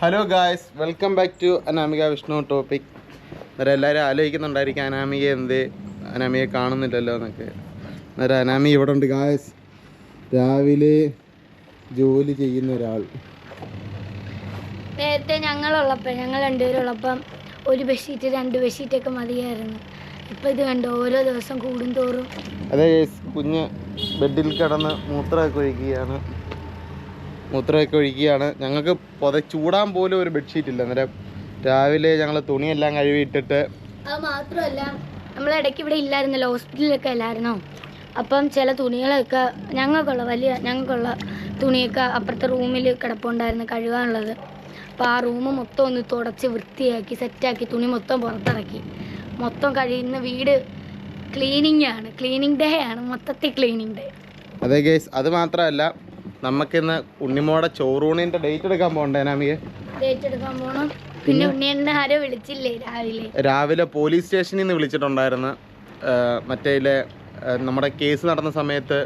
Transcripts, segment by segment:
Hello guys welcome back to Anamika Vishnu topic അന്നേരം എല്ലാവരും ആലോചിക്കുന്നുണ്ടായിരിക്കും അനാമിക എന്ത്? അനാമിയെ കാണുന്നില്ലല്ലോ എന്നൊക്കെ. അന്നേരം അനാമി ഇവിടെ ഉണ്ട് ഗായ്സ് രാവിലെ ജോലി ചെയ്യുന്ന ഒരാൾ. നേരത്തെ ഞങ്ങളുള്ളപ്പോൾ ഞങ്ങൾ രണ്ടുപേരുള്ളപ്പം ഒരു ബെഡ്ഷീറ്റ് രണ്ട് ബെഡ്ഷീറ്റൊക്കെ മതിയായിരുന്നു. ഇപ്പം ഇത് കണ്ടോ ഓരോ ദിവസം കൂടും തോറും അതെ കുഞ്ഞ് ബെഡിൽ കിടന്ന് മൂത്രമൊക്കെ ഒഴിക്കുകയാണ്. മൂത്രമൊക്കെ ഒഴിക്കുകയാണ്. ഞങ്ങൾക്ക് പൊത ചൂടാൻ പോലും ഒരു ബെഡ്ഷീറ്റ് ഇല്ല. അന്നേരം രാവിലെ ഞങ്ങൾ തുണിയെല്ലാം കഴുകിയിട്ടിട്ട് അത് മാത്രമല്ല നമ്മൾ ഇടയ്ക്ക് ഇവിടെ ഇല്ലായിരുന്നല്ലോ ഹോസ്പിറ്റലിലൊക്കെ അല്ലായിരുന്നോ? അപ്പം ചില തുണികളൊക്കെ ഞങ്ങൾക്കുള്ള വലിയ ഞങ്ങൾക്കുള്ള തുണിയൊക്കെ അപ്പുറത്തെ റൂമിൽ കിടപ്പുണ്ടായിരുന്നു കഴുകാനുള്ളത്. അപ്പോൾ ആ റൂം മൊത്തം ഒന്ന് തുടച്ച് വൃത്തിയാക്കി സെറ്റാക്കി തുണി മൊത്തം പുറത്തിറക്കി. മൊത്തം കഴിയുന്ന വീട് ക്ലീനിങ് ആണ്. ക്ലീനിങ് ഡേ ആണ് മൊത്തത്തിൽ ക്ലീനിങ് ഡേ അതെ ഗൈസ് അത് മാത്രമല്ല നമുക്കിന്ന് ഉണ്ണിമോടെ ചോറൂണിന്റെ ഡേറ്റ് എടുക്കാൻ പോകണ്ടേ നാമിയെ? ഡേറ്റ് എടുക്കാൻ പോകണം പിന്നെ ആരോ വിളിച്ചില്ലേ രാവിലെ? രാവിലെ പോലീസ് സ്റ്റേഷനിൽ നിന്ന് വിളിച്ചിട്ടുണ്ടായിരുന്നു. മറ്റേ നമ്മുടെ കേസ് നടന്ന സമയത്ത്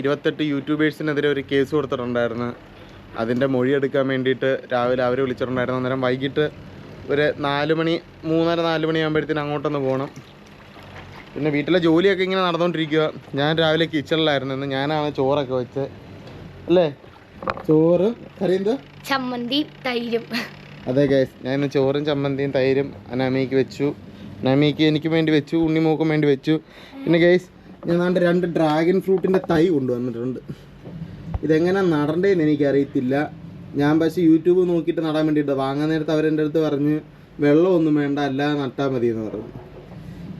ഇരുപത്തെട്ട് യൂട്യൂബേഴ്സിനെതിരെ ഒരു കേസ് കൊടുത്തിട്ടുണ്ടായിരുന്നു. അതിന്റെ മൊഴി എടുക്കാൻ വേണ്ടിയിട്ട് രാവിലെ അവർ വിളിച്ചിട്ടുണ്ടായിരുന്നു. അന്നേരം വൈകിട്ട് ഒരു നാല് മണി മൂന്നര നാല് മണിയാകുമ്പോഴത്തേന് അങ്ങോട്ടൊന്ന് പോകണം പിന്നെ വീട്ടിലെ ജോലിയൊക്കെ ഇങ്ങനെ നടന്നുകൊണ്ടിരിക്കുക ഞാൻ രാവിലെ കിച്ചണിലായിരുന്നു ഇന്ന് ഞാനാണ് ചോറൊക്കെ വെച്ചത് അല്ലേ? ചോറ് കറി എന്താ? ചമ്മന്തി തൈരും. അതെ ഗൈസ് ഞാൻ ചോറും ചമ്മന്തിയും തൈരും അനാമിക്ക് വെച്ചു. അനാമിക്ക് എനിക്ക് വേണ്ടി വെച്ചു ഉണ്ണിമോക്കും വേണ്ടി വെച്ചു. പിന്നെ ഗൈസ് ഞാൻ നാണ്ട് രണ്ട് ഡ്രാഗൺ ഫ്രൂട്ടിന്റെ തൈ കൊണ്ടുവന്നിട്ടുണ്ട്. ഇതെങ്ങനെ നടണ്ടേന്ന് എനിക്കറിയത്തില്ല. ഞാൻ പക്ഷേ യൂട്യൂബ് നോക്കിയിട്ട് നടാൻ വേണ്ടിയിട്ട് വാങ്ങാൻ നേരത്ത് അവരെന്റെ അടുത്ത് പറഞ്ഞ് വെള്ളമൊന്നും വേണ്ട അല്ല നട്ടാൽ മതി എന്ന് പറഞ്ഞു.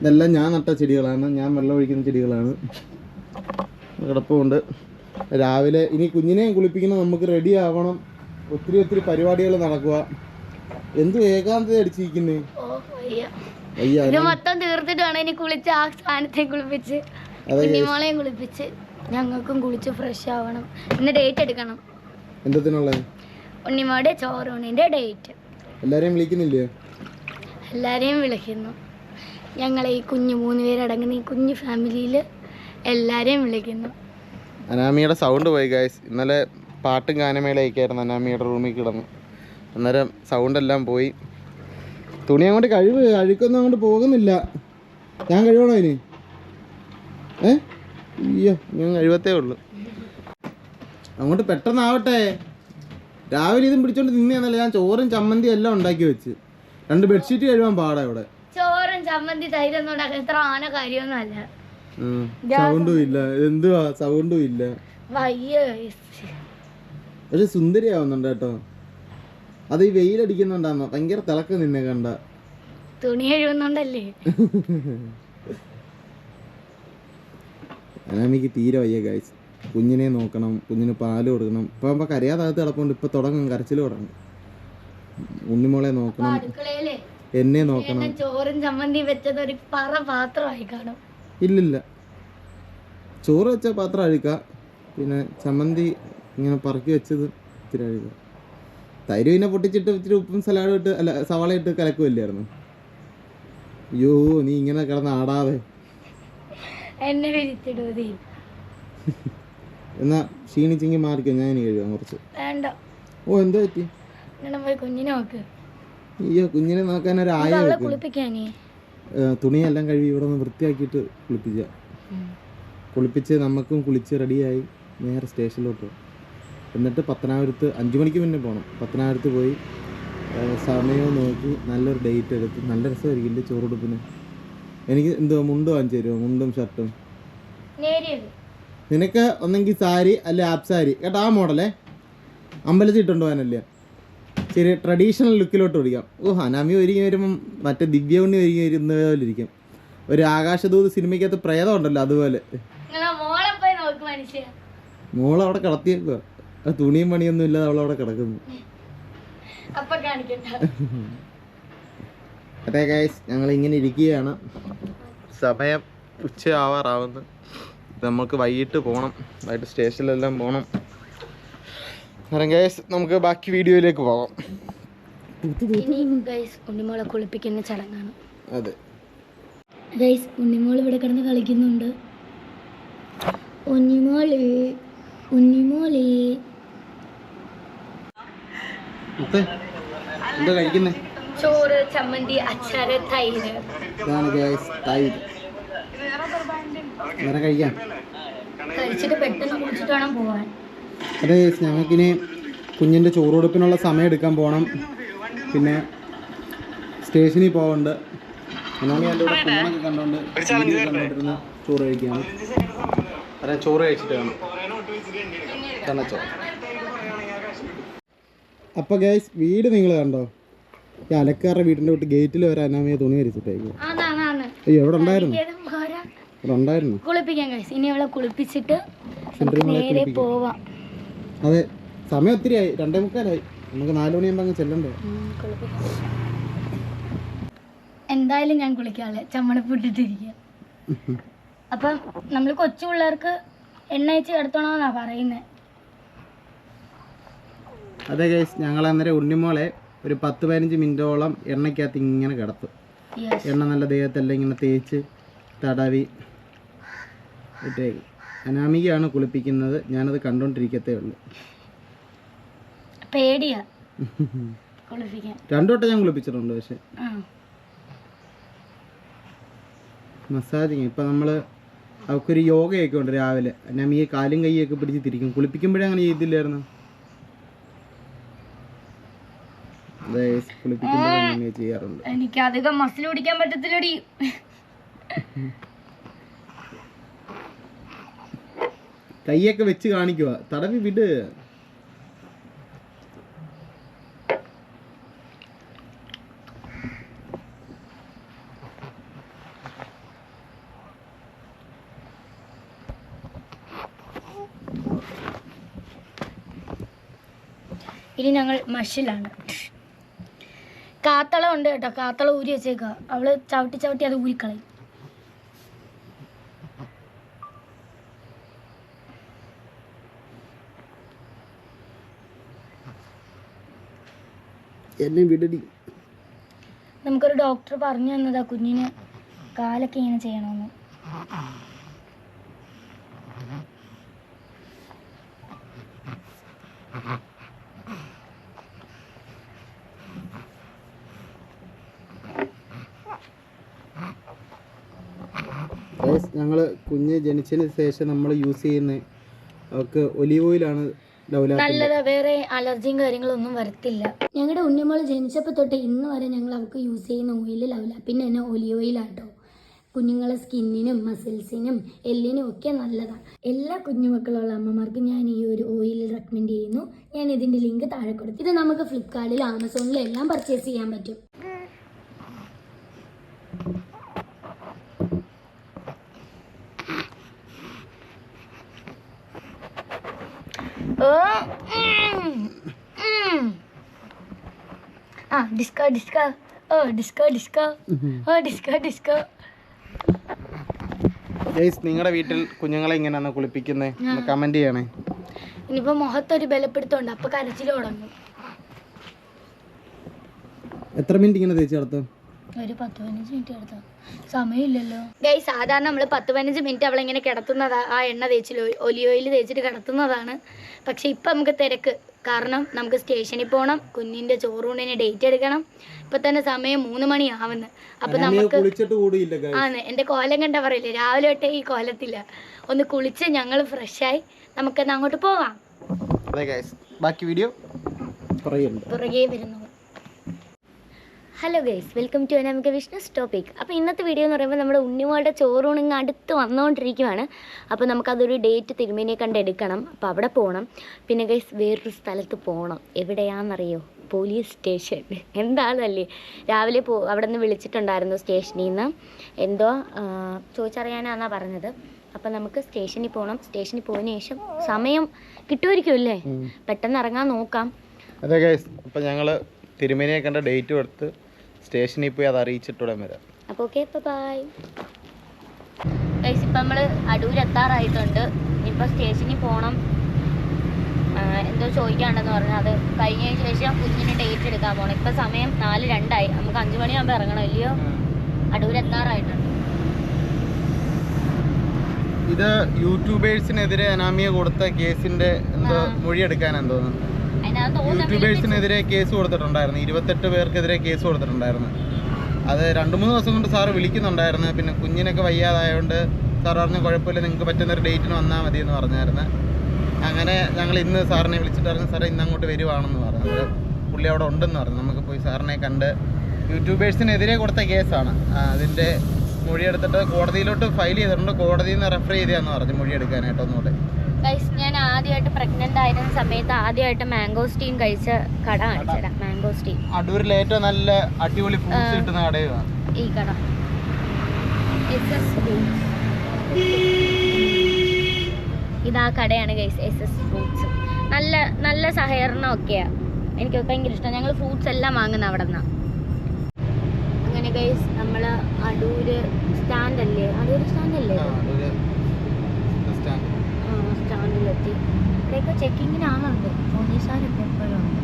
ഇതെല്ലാം ഞാൻ നട്ട ചെടികളാണ്. ഞാൻ വെള്ളം ഒഴിക്കുന്ന ചെടികളാണ്. കിടപ്പുണ്ട്. രാവിലെ ഇനി കുഞ്ഞിനെയും കുളിപ്പിക്കുന്ന നമുക്ക് റെഡി ആവണം. ഒത്തിരി ഒത്തിരി പരിപാടികൾ നടക്കുക. എന്ത് ഏകാന്തത അടിച്ചിരിക്കുന്നേ? അയ്യ മൊത്തം തീർത്തിട്ട് വേണം ഇനി കുളിച്ച് ആ സ്ഥാനത്തെ കുളിപ്പിച്ച്. കുഞ്ഞിമോളെയും കുളിപ്പിച്ച്. ഞങ്ങൾക്കും കുളിച്ച് ഫ്രഷ് ആവണം. ഇന്ന് ഡേറ്റ് എടുക്കണം. എന്തത്തിനുള്ള? ഉണ്ണിമോടെ ചോറൂണിന്റെ ഡേറ്റ് എല്ലാരെയും വിളിക്കുന്നില്ലേ? എല്ലാവരെയും വിളിക്കുന്നു. ഞങ്ങളെ ഈ കുഞ്ഞു മൂന്ന് പേരടങ്ങുന്ന ഈ കുഞ്ഞു ഫാമിലിയിൽ എല്ലാരെയും വിളിക്കുന്നു. അനാമിയുടെ സൗണ്ട് പോയി ഗായ്സ് ഇന്നലെ പാട്ടും ഗാനമേളയൊക്കെയായിരുന്നു അനാമിയുടെ റൂമിൽ കിടന്ന്. അന്നേരം സൗണ്ടെല്ലാം പോയി. തുണി അങ്ങോട്ട് കഴിവ് അഴുക്കൊന്നും അങ്ങോട്ട് പോകുന്നില്ല. ഞാൻ കഴിവണോ ഇനി? ഏ? അയ്യോ ഞാൻ കഴിവത്തേ ഉള്ളൂ. അങ്ങോട്ട് പെട്ടെന്നാവട്ടെ. രാവിലെ ഇതും പിടിച്ചോണ്ട് നിന്നേന്നല്ല ഞാൻ ചോറും ചമ്മന്തി എല്ലാം ഉണ്ടാക്കി വെച്ച്. രണ്ട് ബെഡ്ഷീറ്റ് കഴിവാൻ പാടാ ഇവിടെ. ചോറും ചമ്മന്തി തൈരൊന്നും ഉണ്ടാക്കാൻ ഇത്ര ആന കാര്യമൊന്നുമല്ല സൗണ്ടും ഇല്ല. എന്തുവാ? സൗണ്ടും ഇല്ല. പക്ഷെ സുന്ദരിയാവുന്നുണ്ട് കേട്ടോ. അത് ഈ വെയിലടിക്കുന്നുണ്ടാന്നോ? ഭയങ്കര തിളക്കം നിന്നെ കണ്ട. തുണി കഴുകുന്നുണ്ടല്ലേ? എനിക്ക് തീരെ വയ്യ ഗൈസ് കുഞ്ഞിനെ നോക്കണം കുഞ്ഞിന് പാൽ കൊടുക്കണം. ഇപ്പൊ അപ്പൊ കരയാതാകത്ത് കിടപ്പുണ്ട്. ഇപ്പൊ തുടങ്ങും കരച്ചിൽ തുടങ്ങും. ഉണ്ണിമോളെ നോക്കണം. എന്നെ നോക്കണം. ചോറും ചമ്മന്തി വെച്ചത് ഒരു പറ പാത്രമായി കാണും. ഇല്ലില്ല. ചോറ് വെച്ച പാത്രം അഴുക്കുക പിന്നെ ചമ്മന്തി ഇങ്ങനെ പറക്കി വെച്ചത് ഇത്തിരി അഴുക്കുക തൈര് പിന്നെ പൊട്ടിച്ചിട്ട് ഇത്തിരി ഉപ്പും സലാഡും ഇട്ട് അല്ല സവാള ഇട്ട് കലക്കുമല്ലായിരുന്നു അയ്യോ നീ ഇങ്ങനെ കിടന്ന് ആടാതെ എന്നെ എന്നാ ക്ഷീണിച്ചെങ്കിൽ മാറിക്കോ ഞാൻ ഇനി കഴിയാം കുറച്ച്. വേണ്ട. ഓ എന്താ പറ്റി? കുഞ്ഞിനെ നോക്ക്. അയ്യോ കുഞ്ഞിനെ നോക്കാൻ ഒരു ആയ കുളിപ്പിക്കാനേ. തുണിയെല്ലാം കഴുകി ഇവിടെ നിന്ന് വൃത്തിയാക്കിയിട്ട് കുളിപ്പിച്ച കുളിപ്പിച്ച് നമുക്കും കുളിച്ച് റെഡിയായി നേരെ സ്റ്റേഷനിലോട്ട് പോകും എന്നിട്ട് പത്തനാപുരത്ത് അഞ്ചു മണിക്ക് മുന്നേ പോകണം പത്തനാപുരത്ത് പോയി സമയം സമയവും നോക്കി നല്ലൊരു ഡേറ്റ് എടുത്ത് നല്ല രസമായിരിക്കില്ലേ ചോറുടുപ്പിന്. എനിക്ക് എന്തോ മുണ്ട് വാങ്ങിച്ചു തരുമോ? മുണ്ടും ഷർട്ടും? നിനക്ക് ഒന്നെങ്കിൽ സാരി അല്ലെ ആപ്സാരി സാരി? കേട്ടോ ആ മോഡലേ. അമ്പലത്തിൽ ഇട്ടുകൊണ്ട് പോകാനല്ലേ? ശരി ട്രഡീഷണൽ ലുക്കിലോട്ട് ഓടിക്കാം ഓ ഹനാമി ഒരുങ്ങി വരുമ്പം മറ്റേ ദിവ്യ ഉണ്ണി ഒരുങ്ങി വരുന്ന പോലെ ഇരിക്കും. ഒരു ആകാശദൂത് സിനിമയ്ക്കകത്ത് പ്രേതം ഉണ്ടല്ലോ അതുപോലെ. മോൾ മോളെ പോയി നോക്ക് മനുഷ്യ. മോൾ അവിടെ കിടത്തിയേക്കുക ആ തുണിയും പണിയൊന്നും ഇല്ലാതെ അവൾ അവിടെ കിടക്കുന്നു. അപ്പൊ കാണിക്കണ്ട. അതെ ഗൈസ് ഞങ്ങൾ ഇങ്ങനെ ഇരിക്കുകയാണ്. സമയം ഉച്ചയാവാറാവുന്നു. നമുക്ക് വൈകിട്ട് പോകണം വൈകിട്ട് സ്റ്റേഷനിലെല്ലാം പോകണം ഗൈസ് നമുക്ക് ബാക്കി വീഡിയോയിലേക്ക് പോകാം. ഉണ്ണിമോളെ കുളിപ്പിക്കുന്ന ചടങ്ങാണ്. അതെ. ഗൈസ് ഉണ്ണിമോൾ ഇവിടെ കിടന്ന് കളിക്കുന്നുണ്ട്. ഉണ്ണിമോൾ ഉണ്ണിമോൾ. മുത്തേ എന്താ കഴിക്കുന്നേ? ചോറ് ചമ്മന്തി അച്ചാറ് തൈര്. ഇതാണ് തൈര്. വേറെ കഴിക്കാം? കഴിച്ചിട്ട് പെട്ടെന്ന് കുളിച്ചിട്ട് വേണം പോവാൻ. അതെ ഞങ്ങൾക്കിനി കുഞ്ഞിന്റെ ചോറുകൊടുപ്പിനുള്ള സമയം എടുക്കാൻ പോകണം. പിന്നെ സ്റ്റേഷനിൽ പോകണ്ട് അനാമി എന്റെ കൂടെ ഫോണൊക്കെ കണ്ടുകൊണ്ട് വീഡിയോ ചോറ് കഴിക്കുകയാണ് അതെ ചോറ് കഴിച്ചിട്ട് വേണം. ചോറ് അപ്പോൾ ഗൈസ് വീട് നിങ്ങൾ കണ്ടോ? ഈ അലക്കാരുടെ വീടിന്റെ വിട്ട് ഗേറ്റിൽ വരെ അനാമിയെ തുണി വരിച്ചിട്ടേക്കും അയ്യോ എവിടെ ഉണ്ടായിരുന്നു. ഇവിടെ ഉണ്ടായിരുന്നു? കുളിപ്പിക്കാം ഗൈസ് ഇനി അവളെ കുളിപ്പിച്ചിട്ട് നേരെ പോവാം. അതെ സമയം ഒത്തിരി ആയി രണ്ടേ മുക്കാലായി. നമുക്ക് നാലു മണിയാകുമ്പോൾ അങ്ങ് ചെല്ലണ്ടേ? എന്തായാലും ഞാൻ കുളിക്കാളെ ചമ്മടപ്പിട്ടിട്ടിരിക്കുക അപ്പം നമ്മൾ കൊച്ചു പിള്ളേർക്ക് എണ്ണ വെച്ച് കിടത്തണമെന്നാ പറയുന്നത് അതെ ഗൈസ് ഞങ്ങൾ അന്നേരം ഉണ്ണിമോളെ ഒരു പത്ത് പതിനഞ്ച് മിനിറ്റോളം എണ്ണയ്ക്കകത്ത് ഇങ്ങനെ കിടത്തും. എണ്ണ നല്ല ദേഹത്തെല്ലാം ഇങ്ങനെ തേച്ച് തടവി ഇട്ടേക്കും. അനാമികയാണ് കുളിപ്പിക്കുന്നത്. ഞാനത് കണ്ടോണ്ടിരിക്കത്തേ ഉള്ളൂ. പേടിയാ കുളിപ്പിക്കാൻ. രണ്ടു വട്ടം ഞാൻ കുളിപ്പിച്ചിട്ടുണ്ട് പക്ഷെ. മസാജിങ്. ഇപ്പം നമ്മൾ അവക്കൊരു യോഗയൊക്കെ ഉണ്ട് രാവിലെ. അനാമിക കാലും കൈയൊക്കെ പിടിച്ച് തിരിക്കും. കുളിപ്പിക്കുമ്പോഴേ അങ്ങനെ ചെയ്തില്ലായിരുന്നു? കുളിപ്പിക്കുമ്പോഴേ ചെയ്യാറുണ്ട്. എനിക്ക് അധികം മസിൽ പിടിക്കാൻ പറ്റത്തില്ലടി. കൈയൊക്കെ വെച്ച് കാണിക്കുക. തടവി വിട്. ഇനി ഞങ്ങൾ മഷിലാണ്. കാത്തള ഉണ്ട് കേട്ടോ. കാത്തള ഊരി വെച്ചേക്കുക അവൾ ചവിട്ടി ചവിട്ടി അത് ഊരിക്കളയും. എന്നെ വിടടി. നമുക്കൊരു ഡോക്ടർ പറഞ്ഞു തന്നതാ കുഞ്ഞിന്. കാലൊക്കെ ഇങ്ങനെ ചെയ്യണമെന്ന് ഞങ്ങൾ കുഞ്ഞ് ജനിച്ചതിന് ശേഷം നമ്മൾ യൂസ് ചെയ്യുന്ന ഒക്കെ ഒലീവ് ഓയിലാണ് നല്ലതാ വേറെ അലർജിയും കാര്യങ്ങളൊന്നും വരത്തില്ല. ഞങ്ങളുടെ ഉണ്ണിമോൾ ജനിച്ചപ്പോൾ തൊട്ട് ഇന്ന് വരെ ഞങ്ങൾ അവൾക്ക് യൂസ് ചെയ്യുന്ന ഓയിൽ ലവല പിന്നെ തന്നെ ഒലി ഓയിലാട്ടോ കുഞ്ഞുങ്ങളെ സ്കിന്നിനും മസിൽസിനും എല്ലിനും ഒക്കെ നല്ലതാണ് എല്ലാ കുഞ്ഞുമക്കളുള്ള അമ്മമാർക്കും ഞാൻ ഈ ഒരു ഓയിൽ റെക്കമെൻഡ് ചെയ്യുന്നു. ഞാൻ ഇതിന്റെ ലിങ്ക് താഴെ കൊടുത്തു ഇത് നമുക്ക് ഫ്ലിപ്കാർട്ടിൽ ആമസോണിലും എല്ലാം പർച്ചേസ് ചെയ്യാൻ പറ്റും. ആ disco disco oh disco disco oh disco disco നിങ്ങളുടെ വീട്ടിൽ കുഞ്ഞുങ്ങളെ ഇങ്ങനെയാണ് കുളിപ്പിക്കുന്നത് കമന്റ് ചെയ്യണേ. ഇനിയിപ്പോ മുഖത്തൊരു ബലപ്പെടുത്തുണ്ട് അപ്പൊ കരച്ചിൽ തുടങ്ങും. എത്ര മിനിറ്റ് ഇങ്ങനെ തേച്ച് നടത്തും? ഒരു പത്ത് പതിനഞ്ച് മിനിറ്റ് കിടത്താം സമയമില്ലല്ലോ. ഗൈ സാധാരണ നമ്മൾ പത്ത് പതിനഞ്ച് മിനിറ്റ് അവളിങ്ങനെ കിടത്തുന്നതാ. ആ എണ്ണ തേച്ചിൽ ഒലി ഓയിൽ തേച്ചിട്ട് കിടത്തുന്നതാണ്. പക്ഷെ ഇപ്പം നമുക്ക് തിരക്ക്. കാരണം നമുക്ക് സ്റ്റേഷനിൽ പോകണം കുഞ്ഞിന്റെ ചോറൂണിന് ഡേറ്റ് എടുക്കണം. ഇപ്പം തന്നെ സമയം മൂന്ന് മണി ആവുന്നു. അപ്പൊ നമുക്ക്. ആണ്. എന്റെ കോലം കണ്ട പറയില്ലേ? രാവിലെ തൊട്ടേ ഈ കോലത്തില്ല. ഒന്ന് കുളിച്ച് ഞങ്ങൾ ഫ്രഷായി നമുക്കെന്നാ അങ്ങോട്ട് പോവാം. ബാക്കി വീഡിയോ പുറകെ വരുന്നു. ഹലോ ഗൈസ് വെൽക്കം ടു നമുക്ക് വിഷ്ണുസ് ടോപ്പിക് അപ്പോൾ ഇന്നത്തെ വീഡിയോ എന്ന് പറയുമ്പോൾ നമ്മുടെ ഉണ്ണിമോളുടെ ചോറൂണിങ് അടുത്ത് വന്നുകൊണ്ടിരിക്കുകയാണ് അപ്പോൾ നമുക്കതൊരു ഡേറ്റ് തിരുമേനിയെ കണ്ട് എടുക്കണം. അപ്പോൾ അവിടെ പോകണം പിന്നെ ഗൈസ് വേറൊരു സ്ഥലത്ത് പോകണം എവിടെയാണെന്നറിയോ പോലീസ് സ്റ്റേഷൻ എന്താണല്ലേ? രാവിലെ പോ അവിടെ നിന്ന് വിളിച്ചിട്ടുണ്ടായിരുന്നു സ്റ്റേഷനിൽ നിന്ന് എന്തോ ചോദിച്ചറിയാനാണെന്നാണ് പറഞ്ഞത്. അപ്പം നമുക്ക് സ്റ്റേഷനിൽ പോകണം സ്റ്റേഷനിൽ പോയതിന് ശേഷം സമയം കിട്ടുമായിരിക്കും അല്ലേ പെട്ടെന്ന് ഇറങ്ങാൻ നോക്കാം. അതെ ഗൈസ് അപ്പം ഞങ്ങൾ തിരുമേനിയെ കണ്ട ഡേറ്റ് എടുത്ത് സ്റ്റേഷനിൽ പോയി അത് അറിയിച്ചിട്ടുടൻ വരാം. അപ്പോൾ ഓക്കെ ബൈ ഗൈസ് ഇപ്പം നമ്മൾ അടൂർ എത്താറായിട്ടുണ്ട് ഇനിയിപ്പോൾ സ്റ്റേഷനിൽ പോകണം എന്തോ ചോദിക്കാണ്ടെന്ന് പറഞ്ഞു അത് കഴിഞ്ഞതിന് ശേഷം കുഞ്ഞിന് ഡേറ്റ് എടുക്കാൻ പോകണം ഇപ്പം സമയം നാല് രണ്ടായി. നമുക്ക് അഞ്ച് മണിയാകുമ്പോൾ ഇറങ്ങണം ഇല്ലയോ? അടൂർ എത്താറായിട്ടുണ്ട് ഇത് യൂട്യൂബേഴ്സിനെതിരെ അനാമിയ കൊടുത്ത കേസിന്റെ എന്തോ മൊഴിയെടുക്കാനാ തോന്നുന്ന യൂട്യൂബേഴ്സിനെതിരെ കേസ് കൊടുത്തിട്ടുണ്ടായിരുന്നു. ഇരുപത്തെട്ട് പേർക്കെതിരെ കേസ് കൊടുത്തിട്ടുണ്ടായിരുന്നു. അത് രണ്ട് മൂന്ന് ദിവസം കൊണ്ട് സാറ് വിളിക്കുന്നുണ്ടായിരുന്നു. പിന്നെ കുഞ്ഞിനൊക്കെ വയ്യാതായതുകൊണ്ട് സാർ പറഞ്ഞു കുഴപ്പമില്ല നിങ്ങൾക്ക് പറ്റുന്ന ഒരു ഡേറ്റിന് വന്നാൽ മതി എന്ന് പറഞ്ഞായിരുന്നു. അങ്ങനെ ഞങ്ങൾ ഇന്ന് സാറിനെ വിളിച്ചിട്ട് പറഞ്ഞു സാറേ ഇന്ന് അങ്ങോട്ട് വരുവാണെന്ന് പറഞ്ഞു. പുള്ളി അവിടെ ഉണ്ടെന്ന് പറഞ്ഞു. നമുക്ക് പോയി സാറിനെ കണ്ട് യൂട്യൂബേഴ്സിനെതിരെ കൊടുത്ത കേസാണ്. അതിന്റെ മൊഴിയെടുത്തിട്ട് കോടതിയിലോട്ട് ഫയൽ ചെയ്തിട്ടുണ്ട്. കോടതിയിൽ നിന്ന് റെഫർ ചെയ്തതെന്ന് പറഞ്ഞു മൊഴിയെടുക്കാനായിട്ട് ഒന്നുകൂടെ. ഗൈസ് ഞാൻ ആദ്യമായിട്ട് പ്രഗ്നന്റ് ആയിരുന്ന സമയത്ത് ആദ്യമായിട്ട് മാംഗോ സ്റ്റീം കഴിച്ച കട കാണിച്ചുതരാം. മാംഗോ സ്റ്റീം അടൂരിൽ ഏറ്റവും നല്ല അടിപൊളി ഫ്രൂട്ട്സ് കിട്ടുന്ന കടയാണ് ഈ കട. എസ് എസ് ഫ്രൂട്ട്സ് ഇതാ കടയാണ് ഗൈസ് എസ് എസ് ഫ്രൂട്ട്സ് നല്ല നല്ല സഹകരണം ഒക്കെയാണ് എനിക്ക് ഭയങ്കര ഇഷ്ടം. ഞങ്ങൾ ഫ്രൂട്ട്സ് എല്ലാം വാങ്ങുന്ന അവിടെ നിന്നാണ് അങ്ങനെ ഗൈസ് നമ്മൾ അടൂര് സ്റ്റാൻഡല്ലേ അടൂര് സ്റ്റാൻഡ് അല്ലേ ആ, അടൂര് ബസ് സ്റ്റാൻഡ്. ആ സ്റ്റാൻഡിലെത്തി ഇവിടെയൊക്കെ ചെക്കിങ്ങിനാണുണ്ട്. പോലീസുകാരൊക്കെ എപ്പോഴും ഉണ്ട്.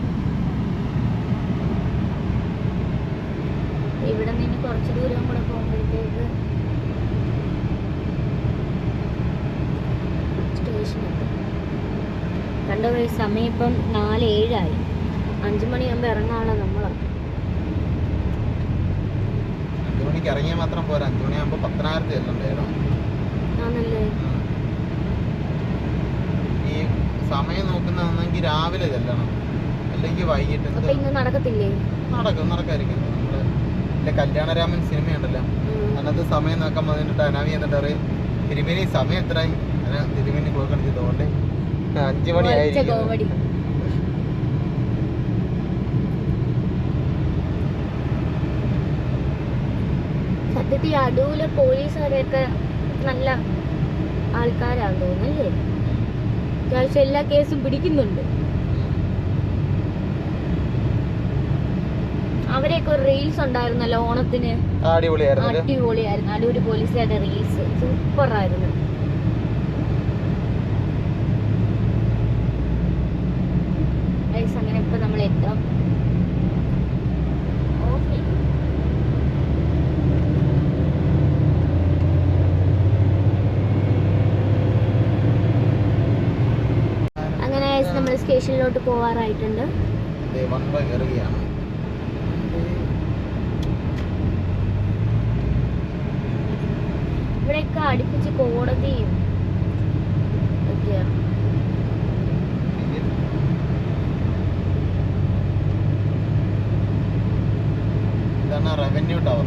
ഇവിടെ നിന്ന് ഇനി കുറച്ച് ദൂരം കൂടെ പോകുമ്പോഴത്തേക്ക് സ്റ്റേഷൻ എത്തും കണ്ടോ സമയം ഇപ്പം നാല് ഏഴായി അഞ്ചു മണിയാകുമ്പോൾ ഇറങ്ങാനുള്ള നമ്മളാണ് മണിക്ക് ഇറങ്ങിയാൽ മാത്രം പോരാ. അഞ്ചു മണിയാകുമ്പോൾ പത്തനായിരത്തി ആണല്ലേ? സമയം നോക്കുന്നതെങ്കിൽ രാവിലെ ചെല്ലണം. അല്ലെങ്കിൽ വൈകിട്ട് നടക്കത്തില്ലേ? നടക്കും നടക്കായിരിക്കും. നമ്മൾ കല്യാണരാമൻ സിനിമയുണ്ടല്ലോ. ഉണ്ടല്ലോ അതിനകത്ത് സമയം നോക്കാൻ വന്നിട്ട് അനാമി എന്നിട്ട് പറയും തിരുമേനി സമയം എത്രയായി? തിരുമേനി ക്ലോക്ക് അടിച്ചത് കൊണ്ട് അഞ്ചു മണി ഒറ്റ ആയിരിക്കും കോമഡി. സത്യത്തിൽ അടൂലെ പോലീസുകാരെയൊക്കെ നല്ല ആൾക്കാരാന്ന് തോന്നുന്നല്ലേ അത്യാവശ്യം എല്ലാ കേസും പിടിക്കുന്നുണ്ട്. അവരെയൊക്കെ ഒരു റീൽസ് ഉണ്ടായിരുന്നല്ലോ ഓണത്തിന്? അടിപൊളിയായിരുന്നു? അടിപൊളിയായിരുന്നു അടൂര് പോലീസുകാരുടെ റീൽസ് സൂപ്പർ ആയിരുന്നു Guys, അങ്ങനെ ഇപ്പൊ നമ്മൾ എത്താം ഓക്കെ അങ്ങനെ നമ്മൾ സ്റ്റേഷനിലോട്ട് പോവാറായിട്ടുണ്ട്. ഇവിടെയൊക്കെ അടുപ്പിച്ച് കോടതിയും ഒക്കെയാണ് ഇതാണ് റവന്യൂ ടവർ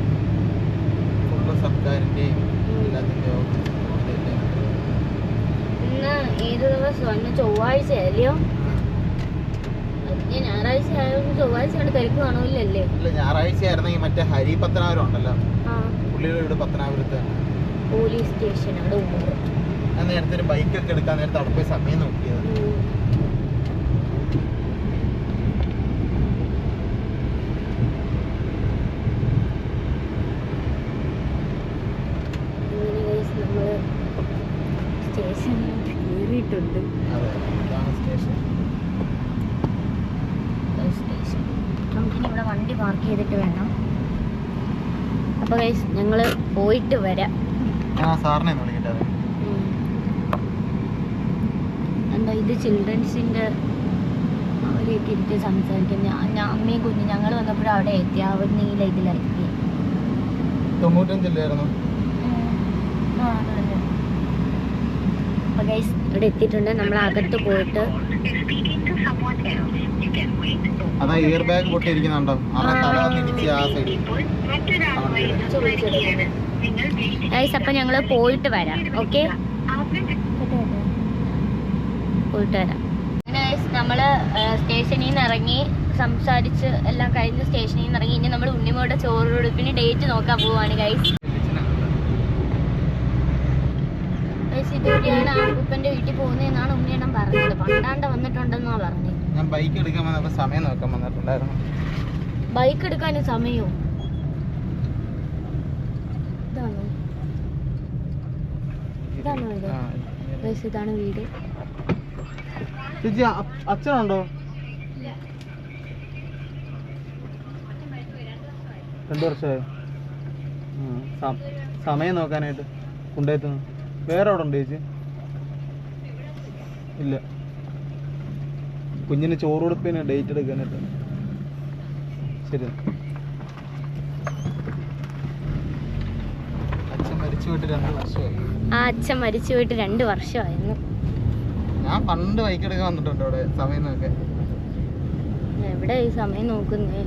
ഫുള്ള് സർക്കാരിന്റെയും എല്ലാത്തിന്റെ ഓഫീസ് കോടതിയുടെയും. ഇന്ന് ഏത് ദിവസം ഇന്ന് ചൊവ്വാഴ്ച അല്ലയോ ഞായറാഴ്ച ആയതുകൊണ്ട് ചൊവ്വാഴ്ചയാണ് തിരക്ക് കാണൂലല്ലേ ഇല്ല ഞായറാഴ്ച ആയിരുന്നെങ്കിൽ മറ്റേ ഹരി പത്തനാപുരം ഉണ്ടല്ലോ പുള്ളിയുടെ വീട് പത്തനാപുരത്ത് പോലീസ് സ്റ്റേഷൻ അവിടെ ഞാൻ നേരത്തെ ഒരു ബൈക്കൊക്കെ എടുക്കാൻ നേരത്തെ അവിടെ പോയി സമയം നോക്കിയത്. സ്റ്റേഷനിൽ കയറിയിട്ടുണ്ട്. സ്റ്റേഷൻ നമുക്കിനി ഇവിടെ വണ്ടി പാർക്ക് ചെയ്തിട്ട് വേണം. അപ്പൊ ഗൈസ് ഞങ്ങൾ പോയിട്ട് വരാം. എന്താ ഇത് ചിൽഡ്രൻസിന്റെ അവരെയൊക്കെ ഇരുത്തി സംസാരിക്കും ഞാൻ ഞാൻ അമ്മയും കുഞ്ഞ് ഞങ്ങൾ വന്നപ്പോഴും അവിടെ എത്തി. അവർ നീല ഇതിലെത്തി തൊണ്ണൂറ്റഞ്ചല്ലായിരുന്നു അപ്പോൾ ഗൈസ് ഇവിടെ എത്തിയിട്ടുണ്ട്. നമ്മൾ അകത്ത് പോയിട്ട് അതാ ഇയർ ബാഗ് പൊട്ടിയിരിക്കുന്നുണ്ടോ? അവരുടെ തല വന്നിടിച്ച് ആ സൈഡിൽ ഗൈസ് അപ്പം ഞങ്ങൾ പോയിട്ട് വരാം. ഓക്കെ? പോയിട്ട് വരാം. നമ്മൾ സ്റ്റേഷനിൽ നിന്ന് ഇറങ്ങി സംസാരിച്ച് എല്ലാം കഴിഞ്ഞ് സ്റ്റേഷനിൽ നിന്ന് ഇറങ്ങി. ഇനി നമ്മൾ ഉണ്ണിമോടെ ചോറ് കൊടുപ്പിന് ഡേറ്റ് നോക്കാൻ പോവാണ് ഗൈസ് ഗൈസ് ആ ആപ്പൂപ്പന്റെ വീട്ടിൽ പോകുന്നതെന്നാണ് ഉണ്ണിയണ്ണം പറഞ്ഞത്. പണ്ടാണ്ട് വന്നിട്ടുണ്ടെന്നാ പറഞ്ഞത് ഞാൻ ബൈക്ക് എടുക്കാൻ വന്നപ്പോ സമയം നോക്കാൻ വന്നിട്ടുണ്ടായിരുന്നു. ബൈക്ക് എടുക്കാനും സമയവും ഇതാണോ? ഇതാണോ ഇത്? ഇതാണ് വീട്. ചേച്ചി അച്ഛനുണ്ടോ? രണ്ടു വർഷമായി. സമയം നോക്കാനായിട്ട് കൊണ്ടുപോയെത്തുന്നു വേറെ അവിടെ ഉണ്ട് ചേച്ചി? ഇല്ല. കുഞ്ഞിന് ചോറ് കൊടുപ്പിന് ഡേറ്റ് എടുക്കാനായിട്ട്. ശരി. അച്ഛൻ മരിച്ചു പോയിട്ട് രണ്ട് വർഷമായി. ആ അച്ഛൻ മരിച്ചു പോയിട്ട് രണ്ട് വർഷമായിരുന്നു. ഞാൻ പണ്ട് ബൈക്ക് എടുക്കാൻ വന്നിട്ടുണ്ട് അവിടെ സമയം നോക്കെ. എവിടെ ഈ സമയം നോക്കുന്നേ?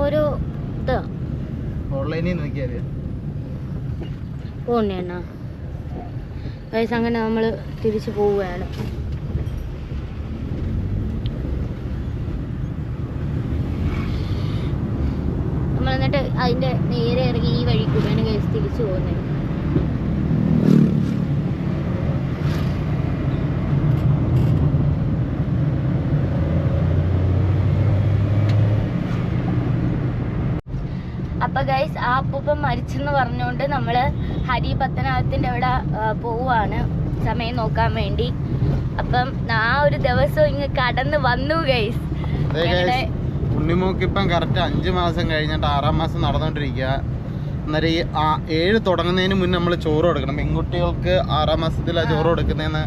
ഓരോ ഓൺലൈനിൽ നോക്കിയാൽ പോണേണ്ണ ഗൈസ് അങ്ങനെ നമ്മൾ തിരിച്ചു പോവുകയാണ്. നമ്മൾ എന്നിട്ട് അതിന്റെ നേരെ ഇറങ്ങി ഈ വഴി കൂടെയാണ് കേസ് തിരിച്ചു പോകുന്നത് അപ്പൊ ഗൈസ് ആ അപ്പൂപ്പൻ മരിച്ചെന്ന് പറഞ്ഞുകൊണ്ട് നമ്മൾ ഹരി പത്തനാപത്തിന്റെ അവിടെ പോവാണ് സമയം നോക്കാൻ വേണ്ടി. അപ്പം ആ ഒരു ദിവസം ഇങ്ങ് കടന്ന് വന്നു ഗൈസ് ഞങ്ങളുടെ ഉണ്ണിമൂക്ക് ഇപ്പം കറക്റ്റ് അഞ്ച് മാസം കഴിഞ്ഞിട്ട് ആറാം മാസം നടന്നുകൊണ്ടിരിക്കുക അന്നേരം ഈ ആ ഏഴ് തുടങ്ങുന്നതിന് മുന്നേ നമ്മൾ ചോറ് കൊടുക്കണം. പെൺകുട്ടികൾക്ക് ആറാം മാസത്തിലാണ് ചോറ് കൊടുക്കുന്നതെന്ന്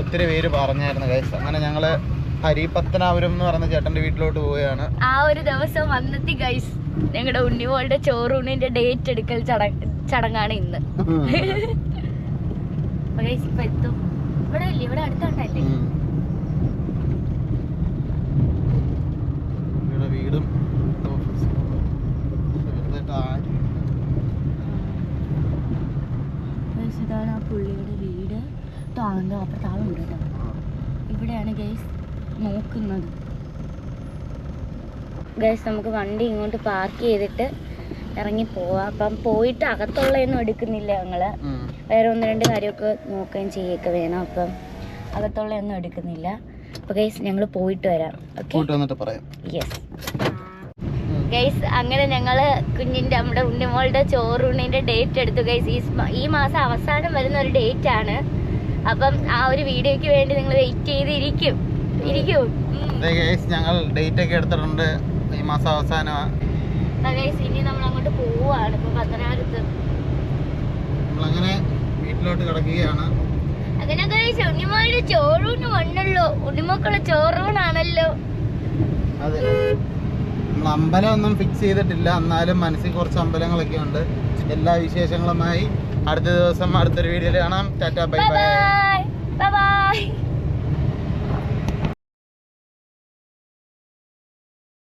ഒത്തിരി പേര് പറഞ്ഞായിരുന്നു ഗൈസ് അങ്ങനെ ഞങ്ങൾ ഹരിപത്തനാപുരം എന്ന് പറഞ്ഞ ചേട്ടന്റെ വീട്ടിലോട്ട് പോവുകയാണ്. ആ ഒരു ദിവസം വന്നെത്തി ഗൈസ് ഞങ്ങളുടെ ഉണ്ണിമോളുടെ ചോറൂണിന്റെ ഡേറ്റ് എടുക്കൽ ചടങ്ങ് ചടങ്ങാണ് ഇന്ന്. ഇപ്പൊ എത്തും. ഇവിടെ ഇല്ലേ? ഇവിടെ അടുത്തോട്ടല്ലേ വീടും ഇതാണ് ആ പുള്ളിയുടെ വീട്. താഴെ അപ്പുറത്ത് കേട്ടോ. ഇവിടെയാണ് ഗൈസ് നോക്കുന്നത്. ഗൈസ് നമുക്ക് വണ്ടി ഇങ്ങോട്ട് പാർക്ക് ചെയ്തിട്ട് ഇറങ്ങി പോവാ അപ്പം പോയിട്ട് അകത്തുള്ളതൊന്നും എടുക്കുന്നില്ല ഞങ്ങൾ. വേറെ ഒന്ന് രണ്ട് കാര്യമൊക്കെ നോക്കുകയും ചെയ്യുകയൊക്കെ വേണം. അപ്പം അകത്തുള്ളതൊന്നും എടുക്കുന്നില്ല. അപ്പോൾ ഗൈസ് ഞങ്ങൾ പോയിട്ട് വരാം. ഓക്കെ പോയിട്ട് വന്നിട്ട് പറയാം. യെസ് ഗൈസ് അങ്ങനെ ഞങ്ങൾ കുഞ്ഞിന്റെ നമ്മുടെ ഉണ്ണിമോളുടെ ചോറൂണിന്റെ ഡേറ്റ് എടുത്തു. ഗൈസ് ഈ ഈ മാസം അവസാനം വരുന്ന ഒരു ഡേറ്റ് ആണ്. അപ്പം ആ ഒരു വീഡിയോയ്ക്ക് വേണ്ടി നിങ്ങൾ വെയിറ്റ് ചെയ്തിരിക്കും. ഇരിക്കും. ഞങ്ങൾ ഡേറ്റ് ഒക്കെ എടുത്തിട്ടുണ്ട്. ഈ മാസം അവസാനമാണ് ഇനി നമ്മൾ അങ്ങോട്ട് പോവാണ് ഇപ്പൊ പത്തനാപുരത്ത്. നമ്മളങ്ങനെ വീട്ടിലോട്ട് കിടക്കുകയാണ്. അങ്ങനെ ചോറൂണ് ഉണ്ണിമോക്കുള്ള ചോറൂണാണല്ലോ. നമ്മൾ അമ്പലം ഒന്നും ഫിക്സ് ചെയ്തിട്ടില്ല. എന്നാലും മനസ്സിൽ കുറച്ച് അമ്പലങ്ങളൊക്കെ ഉണ്ട്. എല്ലാ വിശേഷങ്ങളുമായി അടുത്ത ദിവസം അടുത്തൊരു വീഡിയോയിൽ കാണാം. Tata bye. Bye bye.